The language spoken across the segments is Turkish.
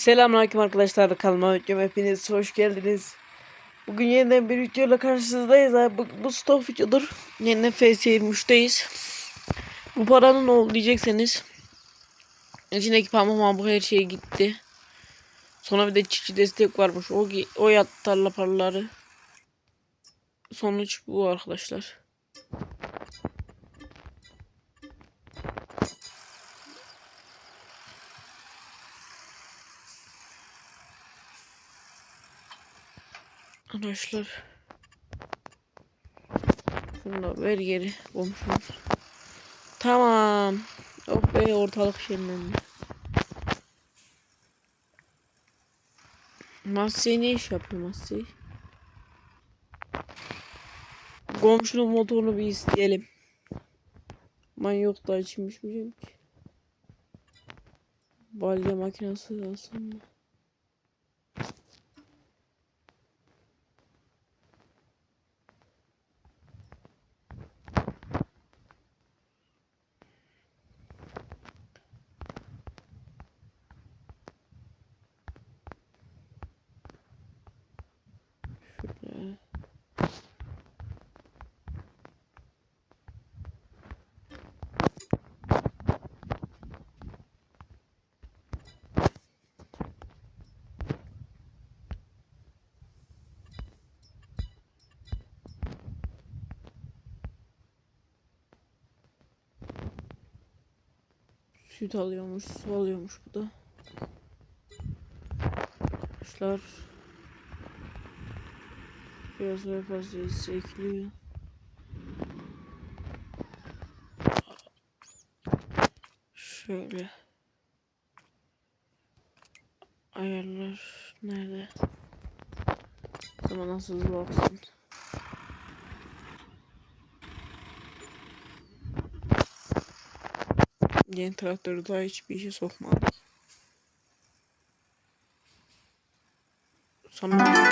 Selamünaleyküm arkadaşlar kanalıma videoma hepiniz hoş geldiniz. Bugün yeniden bir videoyla karşınızdayız. Bu, bu stop videodur. Yeniden FS23'teyiz. Bu paranın ne oldu diyecekseniz. İçindeki pamuk bu her şey gitti. Sonra bir de çiftçi destek varmış. O, o yattı tarla paraları. Sonuç bu arkadaşlar. Arkadaşlar. Şunu da ver geri komşumuz. Tamam. Oh be ortalık şenlendi. Massey ne iş yapıyor Massey? Komşunun motorunu bir isteyelim. Ben yok da içmiş miyim ki? Balya makinesi alsam Süt alıyormuş, su alıyormuş bu da. Arkadaşlar biraz daha fazla ekliyor. Şöyle. Ayarlar nerede? Zaman nasıl baksın. Yeni traktörü daha hiçbir işe sokmadık. Sonra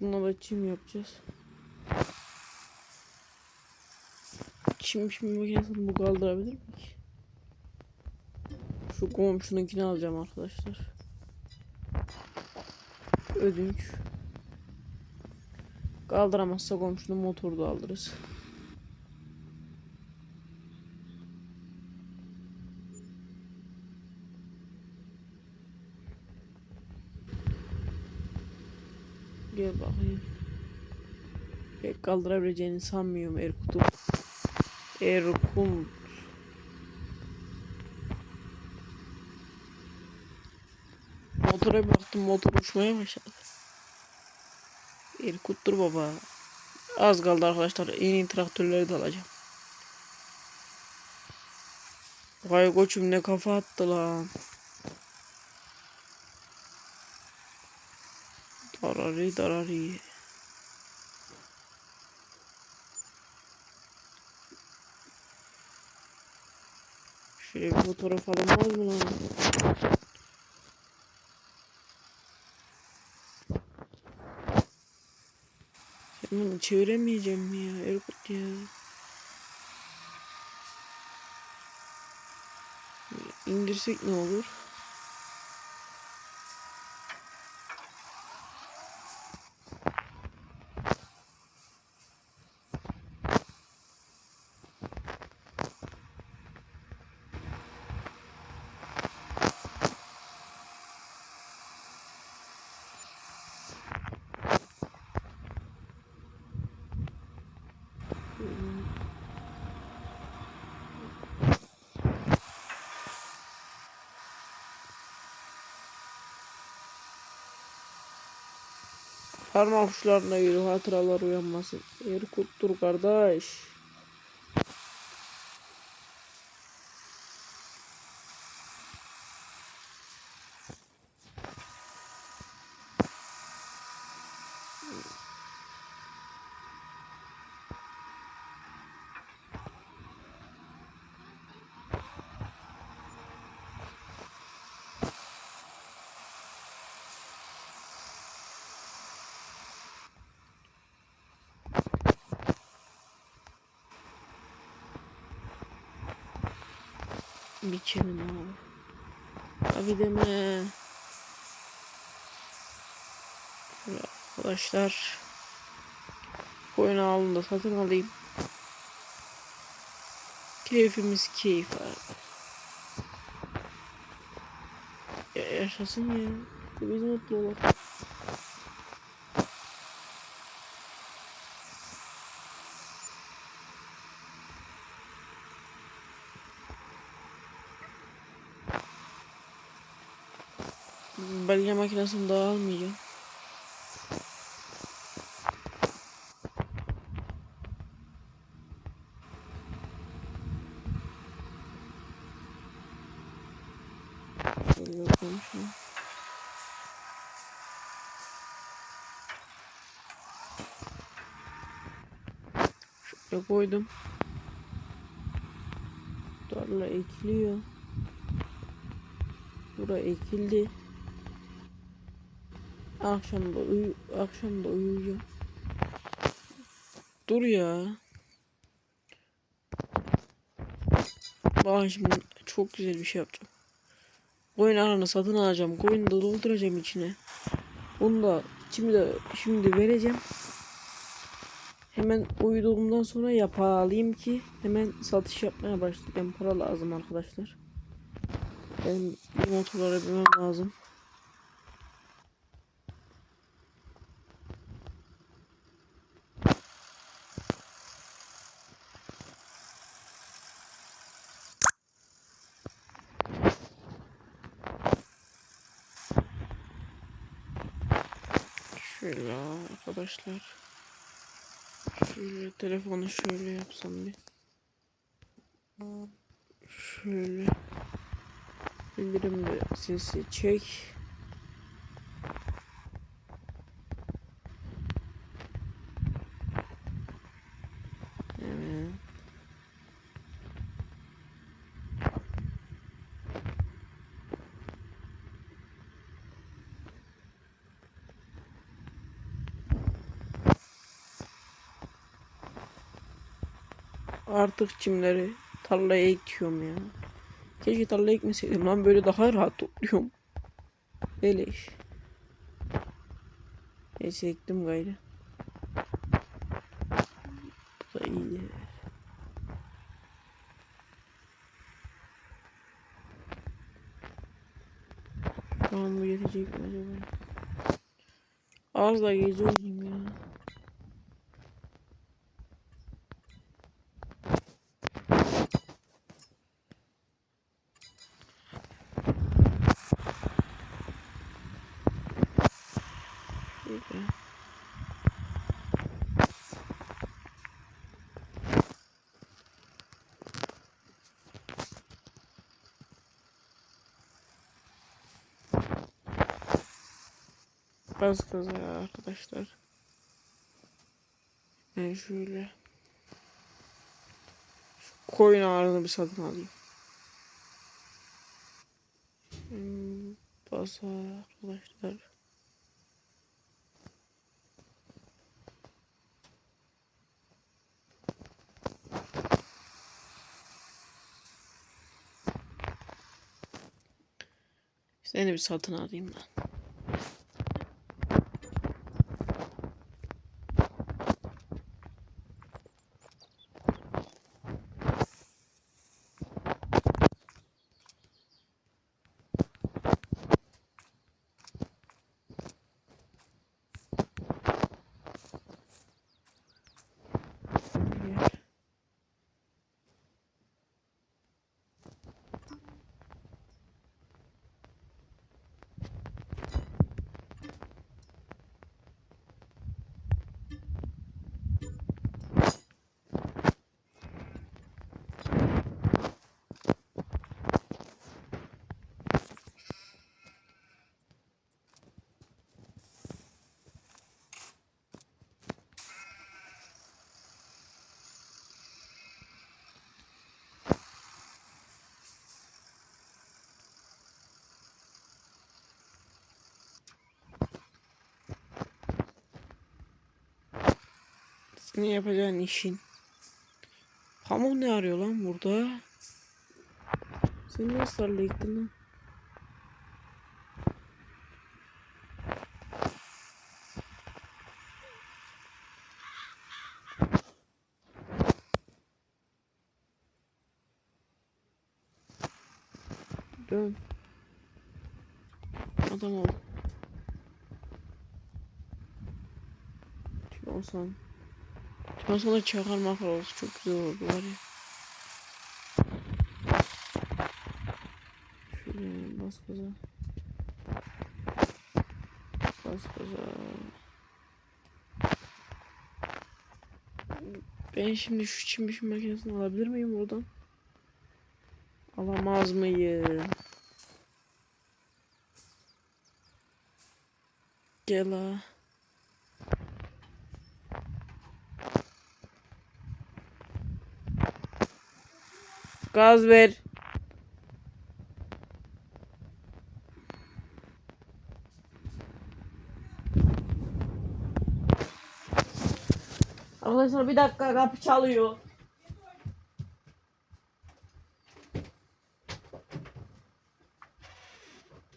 Buna da çim yapacağız. Çim çim makinesini bu kaldırabilir mi ki? Şu komşununkini alacağım arkadaşlar. Ödünç. Kaldıramazsa komşunun motoru da alırız. Gel bakayım. Pek kaldırabileceğini sanmıyorum Erkut'u. Erkut. Motora baktım motor uçmaya başladı. Erkut'tur baba. Az kaldı arkadaşlar. En iyi traktörleri de alacağım. Vay koçum ne kafa attı lan. Darari darari. Şöyle bir fotoğraf alınmaz mı lan? Bunu çeviremeyeceğim mi ya Erkut ya? İndirsek ne olur? Parmak uçlarına yürü hatıralar uyanmasın. Erkut'tur kardeş. Bir kelime abi. Abi deme. Şöyle Arkadaşlar. Koyun alın da satın alayım. Keyfimiz keyif abi. Ya yaşasın ya. Biz mutlu olalım. Makinesini daha almayacağım. Şöyle. Şöyle koydum. Tarla ekiliyor. Bura ekildi. Akşam da uyu akşam da uyuyacağım. Dur ya. Bak şimdi çok güzel bir şey yapacağım. Koyun aranı satın alacağım. Koyunu da dolduracağım içine. Bunu da şimdi şimdi vereceğim. Hemen uyuduğumdan sonra yapayım ki hemen satış yapmaya başlayayım. Para lazım arkadaşlar. Benim bir motorlara binmem lazım. Şöyle arkadaşlar. Şöyle telefonu şöyle yapsam bir. Şöyle. Bildirim de sesi çek. Artık çimleri tarlaya ekiyorum ya. Keşke tarlaya ekmeseydim lan böyle daha rahat topluyorum. Beleş. Neyse ektim gayrı. Bu da iyi. An bu yetecek acaba? Az da geziyorum ya. Şöyle. Gaz gaza arkadaşlar. Ben şöyle şu koyun ağrını bir satın alayım. Hmm, Pazar arkadaşlar. Seni bir satın alayım ben. Şöyle. Senin yapacağın işin. Pamuk ne arıyor lan burada? Sen ne ısrarla yıktın lan? Dön. Adam ol. Olsan. Olsan çakar makar olsun. Çok güzel oldu var ya. Şöyle bas gaza. Bas gaza. Ben şimdi şu çim biçim makinesini alabilir miyim buradan? Alamaz mıyım? Gel ha. Gaz ver. Arkadaşlar bir dakika kapı çalıyor.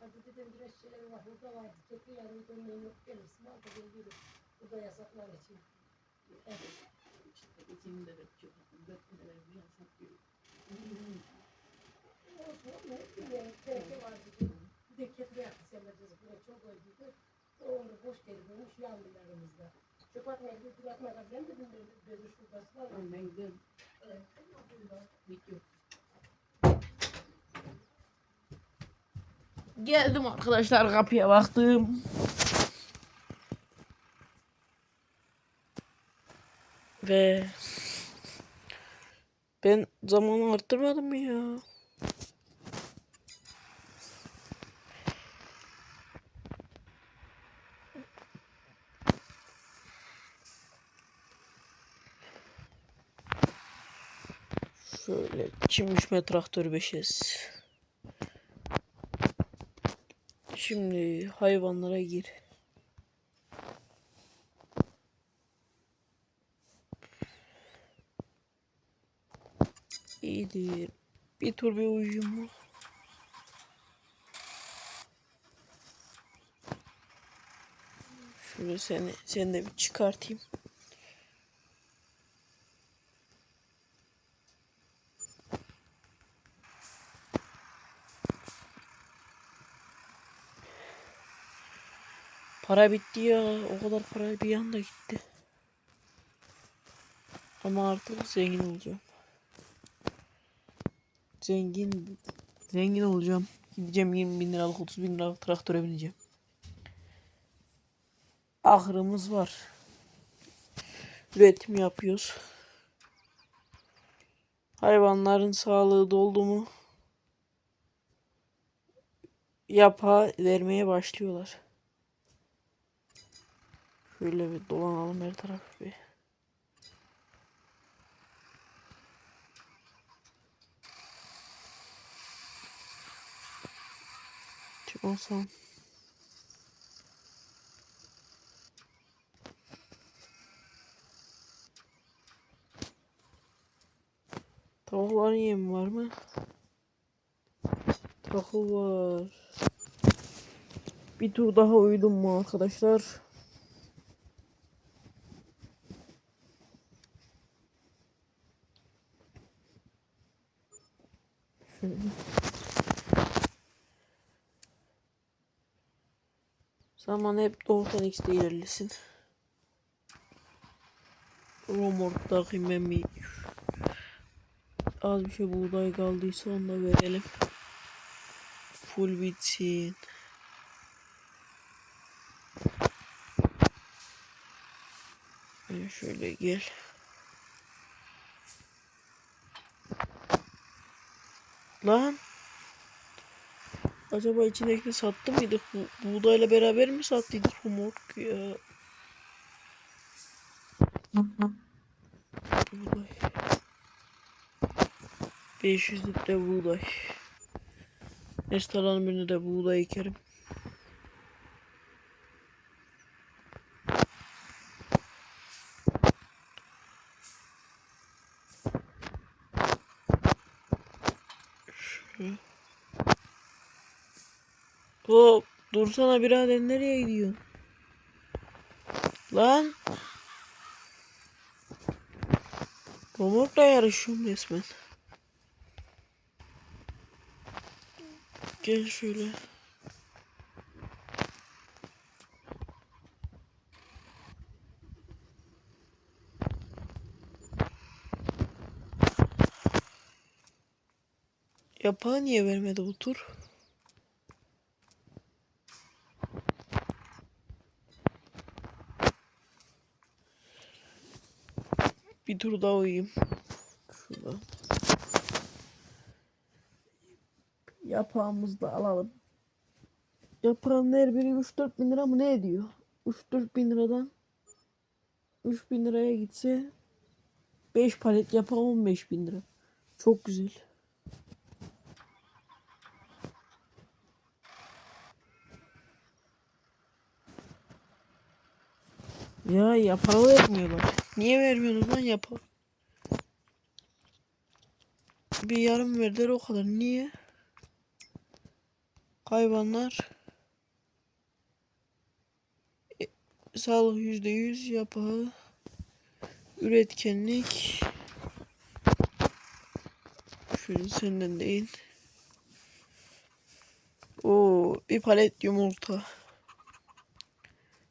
Hadi dedim biraz şeyler var. Burada var. Çekil yani dönmeyin yok gelirsin. Al da gel yürü. Burada yasaklar için. Evet. İçimde de çok dökmeler bir yasak gibi. Olsun. Ne bileyim. Belki var dedi. Bir de ketire yaptı sevmeyeceğiz. Buraya çok öldüydü. Doğru boş geri dönmüş yandılarımızda. Çöp atmaya bir atmaya kadar de bilmiyorum. Böyle şurası var. Ben giderim. Evet. Video. Geldim arkadaşlar kapıya baktım. Ve ben zamanı arttırmadım ya? Şöyle çim biçme traktör 5S. Şimdi hayvanlara gir. İyidir. Bir tur bir uyuyayım? Şöyle seni, seni de bir çıkartayım. Para bitti ya. O kadar para bir anda gitti. Ama artık zengin olacağım. Zengin zengin olacağım. Gideceğim 20 bin liralık 30 bin liralık traktöre bineceğim. Ahırımız var. Üretim yapıyoruz. Hayvanların sağlığı doldu mu yapa vermeye başlıyorlar. Şöyle bir dolanalım her tarafı bir. Çıkmasam. Tavukların yemi var mı? Tahıl var. Bir tur daha uyudum mu arkadaşlar? Zaman hep 90x'de ilerlesin. Romort takayım ben bir az bir şey buğday kaldıysa onu da verelim. Full bitsin. Şöyle gel. Lan. Acaba içindekini sattı mıydık? Bu, buğdayla beraber mi sattıydık bu morg ya? Buğday. 500 litre buğday. Neyse tarlanın birine de buğday ekerim. Şöyle. Hop dursana birader nereye gidiyorsun? Lan. Romorkla yarışıyorum resmen. Gel şöyle. Yapağı niye vermedi bu tur? Bir tur daha uyuyayım. Şuradan. Yapağımızı da alalım. Yaprağın her biri 3-4 bin lira mı ne ediyor? 3-4 bin liradan 3 bin liraya gitse 5 palet yapağı 15 bin lira. Çok güzel. Ya yapağı vermiyorlar. Niye vermiyorsunuz lan yapağı? Bir yarım verdiler o kadar. Niye? Hayvanlar E, sağlık yüzde yüz yapağı üretkenlik şöyle senden değil o bir palet yumurta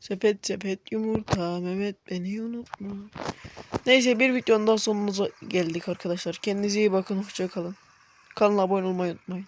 sepet sepet yumurta Mehmet beni unutma. Neyse bir videonun daha sonuna geldik arkadaşlar. Kendinize iyi bakın hoşça kalın. Kanala abone olmayı unutmayın